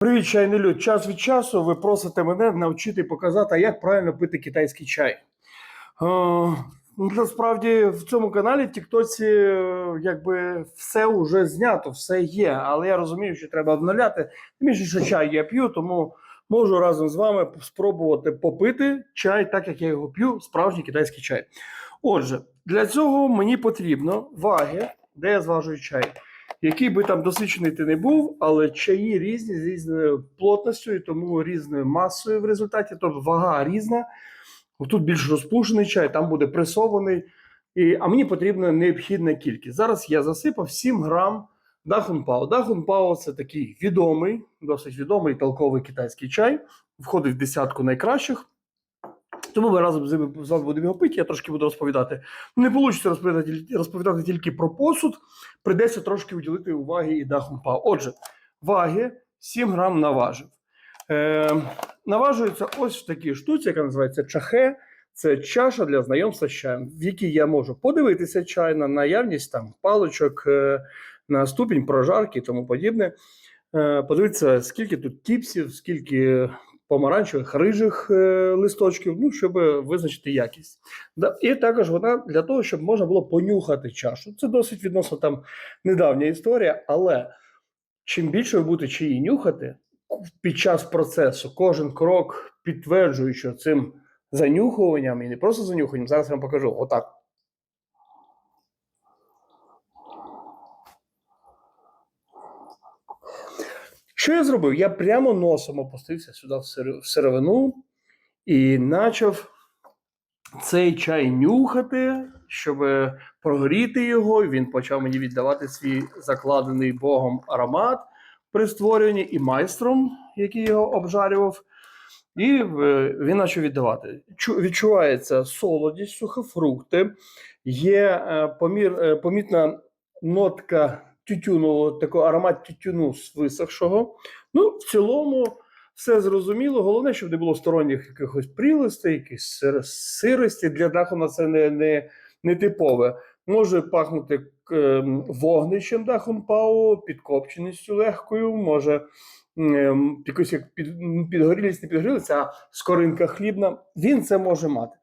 Привіт, чайний люд. Час від часу ви просите мене навчити показати, як правильно пити китайський чай. Е, ну, насправді в цьому каналі в Тіктоці е, якби все вже знято, все є. Але я розумію, що треба обновляти. Тим більше, чай я п'ю, тому можу разом з вами спробувати попити чай, так як я його п'ю, справжній китайський чай. Отже, для цього мені потрібно ваги, де я зважую чай. Який би там досвідчений ти не був, але чаї різні з різною плотністю і тому різною масою в результаті, тобто вага різна. Тут більш розпушений чай, там буде пресований. І, а мені потрібна необхідна кількість. Зараз я засипав 7 грам Дахунпао. Дахунпао це такий відомий, досить відомий толковий китайський чай. Входить в десятку найкращих. Тому ми разом з ними з вами будемо його пити. Я трошки буду розповідати. Не вийде розповідати, розповідати тільки про посуд. Придеться трошки уділити уваги і дахунпао. Отже, ваги 7 грам наважив. Е, наважується ось в такій штуці, яка називається чахе. Це чаша для знайомства з чаєм, в якій я можу подивитися чай на наявність там паличок, е, на ступінь прожарки і тому подібне. Е, подивитися, скільки тут тіпсів, скільки помаранчевих, рижих е, листочків, ну, щоб визначити якість. І також вона для того, щоб можна було понюхати чашу. Це досить відносно там недавня історія, але чим більше ви будете чиї нюхати під час процесу, кожен крок підтверджуючи цим занюхуванням, і не просто занюхуванням, зараз я вам покажу. Отак. Що я зробив? Я прямо носом опустився сюди в сировину і почав цей чай нюхати, щоб прогріти його. Він почав мені віддавати свій закладений Богом аромат при створенні і майстром, який його обжарював. І е, він почав віддавати. Відчувається солодість, сухофрукти, є е, помір, е, помітна нотка тютюну, такий аромат тютюну з висохшого. Ну, в цілому, все зрозуміло. Головне, щоб не було сторонніх якихось прілистей, якихось сирості. Для дахуна це не, не, не типове. Може пахнути ем, вогнищем дахунпау, підкопченістю легкою, може ем, якось як під, підгорілість, не підгорілість, а скоринка хлібна. Він це може мати.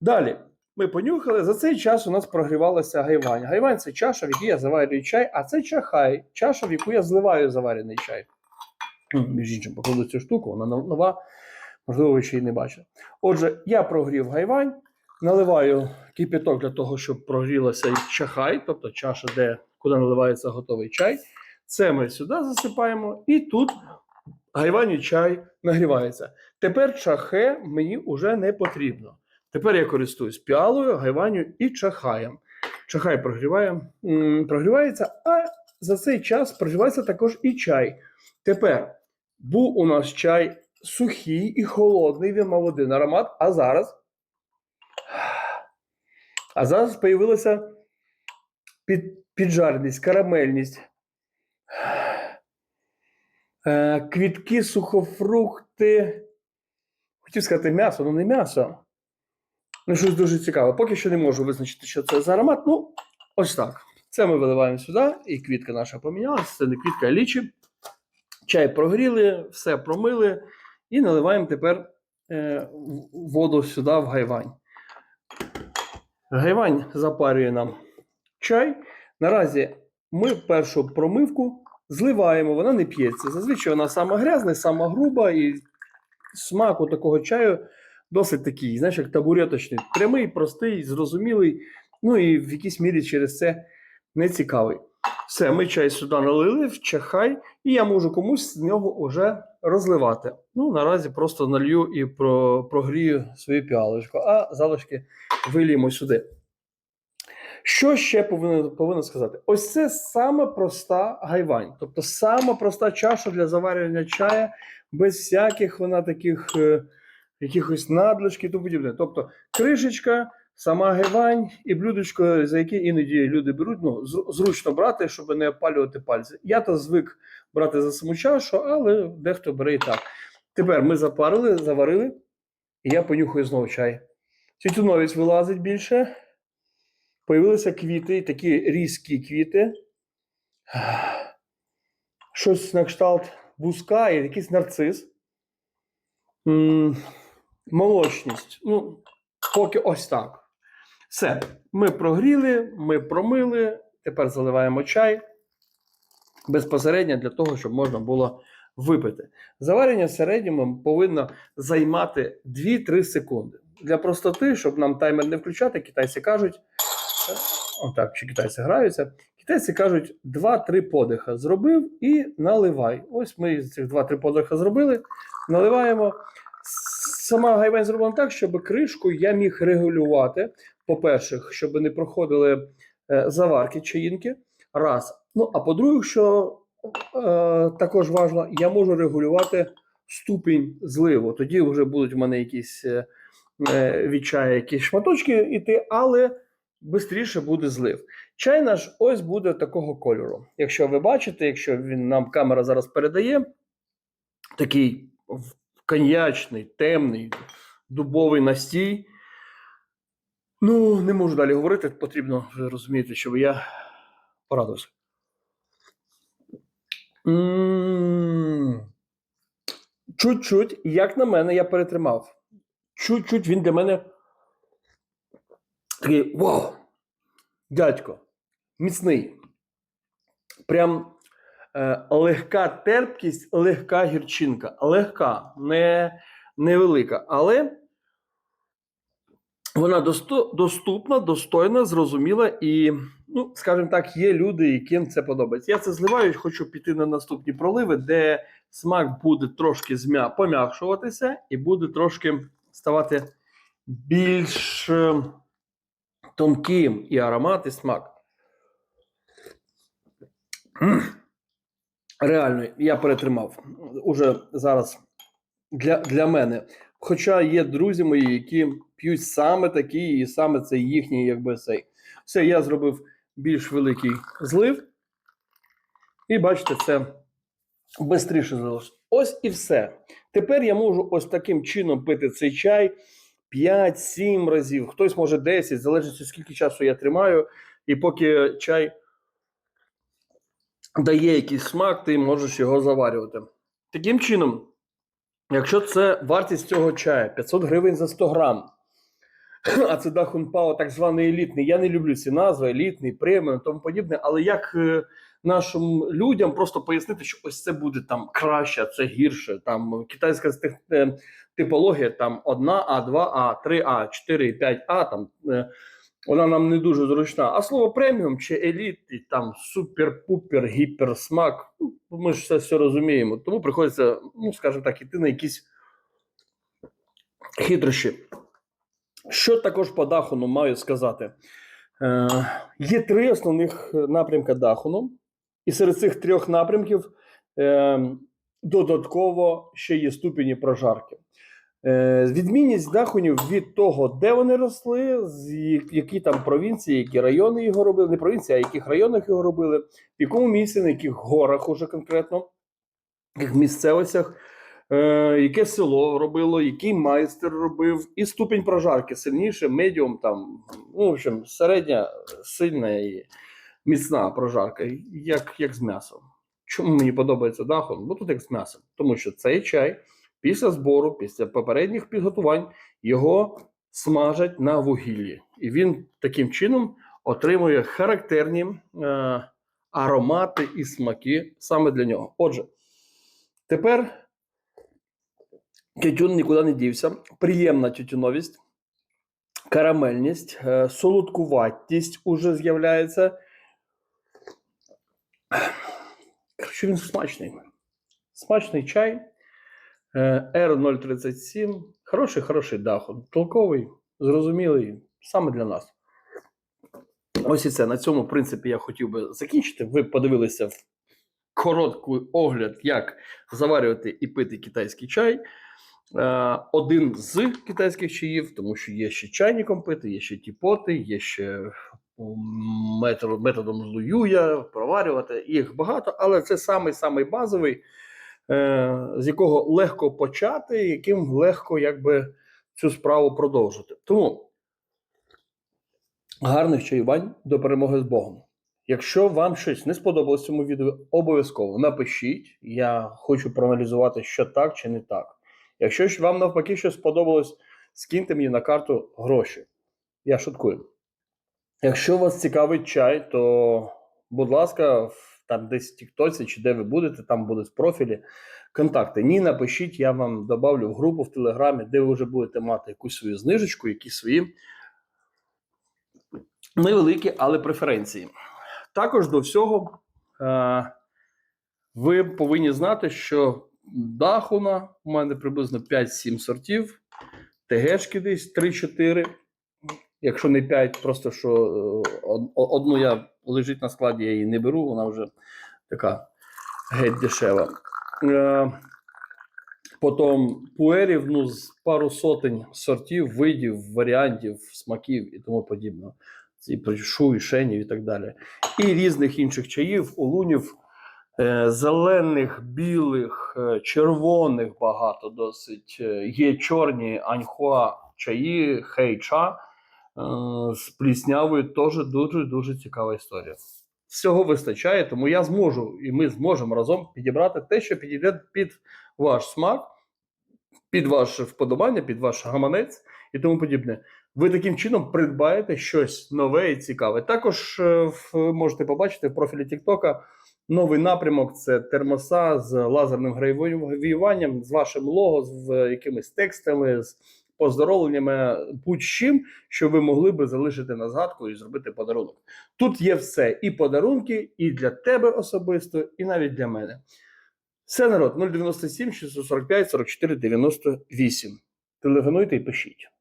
Далі. Ми понюхали. За цей час у нас прогрівалася гайвань. Гайвань це чаша, в якій я заварюю чай, а це чахай, чаша, в яку я зливаю заварений чай. М, Між іншим, покладу цю штуку, вона нова, можливо, ви ще й не бачили. Отже, я прогрів гайвань, наливаю кипяток для того, щоб прогрілася чахай, тобто чаша, де, куди наливається готовий чай. Це ми сюди засипаємо, і тут гайвань і чай нагрівається. Тепер чахе мені вже не потрібно. Тепер я користуюсь піалою, гайваню і чахаєм. Чахай прогріває, прогрівається, а за цей час прогрівається також і чай. Тепер був у нас чай сухий і холодний, він мав один аромат, а зараз. А зараз появилася під, піджареність, карамельність. Е, квітки, сухофрукти. Хотів сказати м'ясо, але не м'ясо. Ну, щось дуже цікаве. Поки що не можу визначити, що це за аромат. Ну, ось так. Це ми виливаємо сюди, і квітка наша помінялася. Це не квітка, а лічі. Чай прогріли, все промили, і наливаємо тепер е, воду сюди в гайвань. Гайвань запарює нам чай. Наразі ми першу промивку зливаємо, вона не п'ється. Зазвичай вона сама грязна, сама груба, і смак у такого чаю досить такий, знаєш, як табуреточний. Прямий, простий, зрозумілий, ну і в якійсь мірі через це не цікавий. Все, ми чай сюди налили, в чахай, і я можу комусь з нього вже розливати. Ну, наразі просто налью і про, прогрію свою піалочку, а залишки виліємо сюди. Що ще повинен, повинен сказати? Ось це саме проста гайвань, тобто сама проста чаша для заварювання чая, без всяких вона таких е, якихось надлишків і тому подібне. Тобто кришечка, сама гайвань і блюдечко, за яке іноді люди беруть, ну, зручно брати, щоб не опалювати пальці. Я то звик брати за саму чашу, але дехто бере і так. Тепер ми запарили, заварили, і я понюхаю знову чай. Тютюновість вилазить більше. Появилися квіти, такі різкі квіти. Щось на кшталт бузка і якийсь нарцис. Молочність. Ну, поки ось так. Все. Ми прогріли, ми промили. Тепер заливаємо чай безпосередньо для того, щоб можна було випити. Заварення в середньому повинно займати 2-3 секунди. Для простоти, щоб нам таймер не включати, китайці кажуть, е, отак, чи китайці граються. Китайці кажуть 2-3 подиха зробив і наливай. Ось ми цих 2-3 подиха зробили, наливаємо. Сама гайвань зроблена так, щоб кришку я міг регулювати. По-перше, щоб не проходили е, заварки чаїнки. Раз. Ну, а по-друге, що е, також важливо, я можу регулювати ступінь зливу. Тоді вже будуть в мене якісь е, е, від якісь шматочки йти, але швидше буде злив. Чай наш ось буде такого кольору. Якщо ви бачите, якщо він нам камера зараз передає, такий в- коньячний, темний, дубовий настій. Ну, не можу далі говорити, потрібно вже розуміти, щоб я порадився. Чуть-чуть, як на мене, я перетримав. Чуть-чуть він для мене такий вау! Дядько, міцний. Прям легка терпкість, легка гірчинка. Легка, не, невелика. Але вона доступна, достойна, зрозуміла і, ну, скажімо так, є люди, яким це подобається. Я це зливаю, хочу піти на наступні проливи, де смак буде трошки змя... пом'якшуватися і буде трошки ставати більш е, тонким і аромат, і смак. Реально, я перетримав. Уже зараз для, для мене. Хоча є друзі мої, які п'ють саме такі, і саме це їхній, якби цей. Все, я зробив більш великий злив. І бачите, це швидше злилось. Ось і все. Тепер я можу ось таким чином пити цей чай 5-7 разів, хтось може 10, залежить скільки часу я тримаю. І поки чай дає якийсь смак, ти можеш його заварювати. Таким чином, якщо це вартість цього чаю 500 гривень за 100 грам, а це Дахунпао, так званий елітний. Я не люблю ці назви, елітний, преміум, тому подібне. Але як е, нашим людям просто пояснити, що ось це буде там краще, це гірше. Там китайська е, типологія, там 1 А, 2 А, 3 А, 4, 5 А, там е, вона нам не дуже зручна. А слово преміум чи еліт, і там супер-пупер, гіперсмак. ну, Ми ж це все розуміємо. Тому приходиться, ну скажімо так, іти на якісь хитрощі. Що також по Дахуну маю сказати? Е, є три основних напрямка Дахуну, і серед цих трьох напрямків е, додатково ще є ступені прожарки. Е, відмінність Дахунів від того, де вони росли, з які там провінції, які райони його робили, не провінції, а яких районах його робили, в якому місці, на яких горах уже конкретно, в яких місцевостях, е, яке село робило, який майстер робив, і ступінь прожарки сильніше, медіум, там, ну, в общем, середня, сильна і міцна прожарка, як, як з м'ясом. Чому мені подобається дахун? Бо тут як з м'ясом. Тому що цей чай після збору, після попередніх підготувань, його смажать на вугіллі. І він таким чином отримує характерні е, аромати і смаки саме для нього. Отже, тепер тютюн нікуди не дівся. Приємна тютюновість, карамельність, е, солодкуватість уже з'являється. Коротше, він смачний. Смачний чай. Е, R037. Хороший, хороший дахун. Толковий, зрозумілий, саме для нас. Ось і це. На цьому, в принципі, я хотів би закінчити. Ви подивилися в короткий огляд, як заварювати і пити китайський чай. Е, Один з китайських чаїв, тому що є ще чайником пити, є ще тіпоти, є ще методом злуюя, проварювати. Їх багато, але це самий самий базовий, з якого легко почати, яким легко якби, цю справу продовжити. Тому гарних чаювань до перемоги з Богом. Якщо вам щось не сподобалось в цьому відео, обов'язково напишіть. Я хочу проаналізувати, що так чи не так. Якщо ж вам навпаки щось сподобалось, скиньте мені на карту гроші. Я шуткую. Якщо вас цікавить чай, то, будь ласка, там десь в Тіктоці чи де ви будете, там будуть профілі, контакти. Ні, напишіть, я вам добавлю в групу в Телеграмі, де ви вже будете мати якусь свою знижечку, якісь свої невеликі, але преференції. Також до всього е, ви повинні знати, що дахуна у мене приблизно 5-7 сортів, ТГшки десь 3-4. Якщо не 5, просто що е, одну я лежить на складі, я її не беру, вона вже така геть дешева. Е, Потім пуерів, ну, з пару сотень сортів, видів, варіантів, смаків і тому подібного. І шу, і шенів і так далі. І різних інших чаїв, улунів, е, зелених, білих, е, червоних багато досить. Є чорні аньхуа чаї, хейча з пліснявою теж дуже-дуже цікава історія. Всього вистачає, тому я зможу, і ми зможемо разом підібрати те, що підійде під ваш смак, під ваше вподобання, під ваш гаманець і тому подібне. Ви таким чином придбаєте щось нове і цікаве. Також е, в- можете побачити в профілі Тіктока новий напрямок це термоса з лазерним гравіюванням, з вашим лого, з е, якимись текстами, з поздоровленнями, будь-чим, що ви могли би залишити на згадку і зробити подарунок. Тут є все: і подарунки, і для тебе особисто, і навіть для мене. Все народ 097 645 44 98. Телефонуйте і пишіть.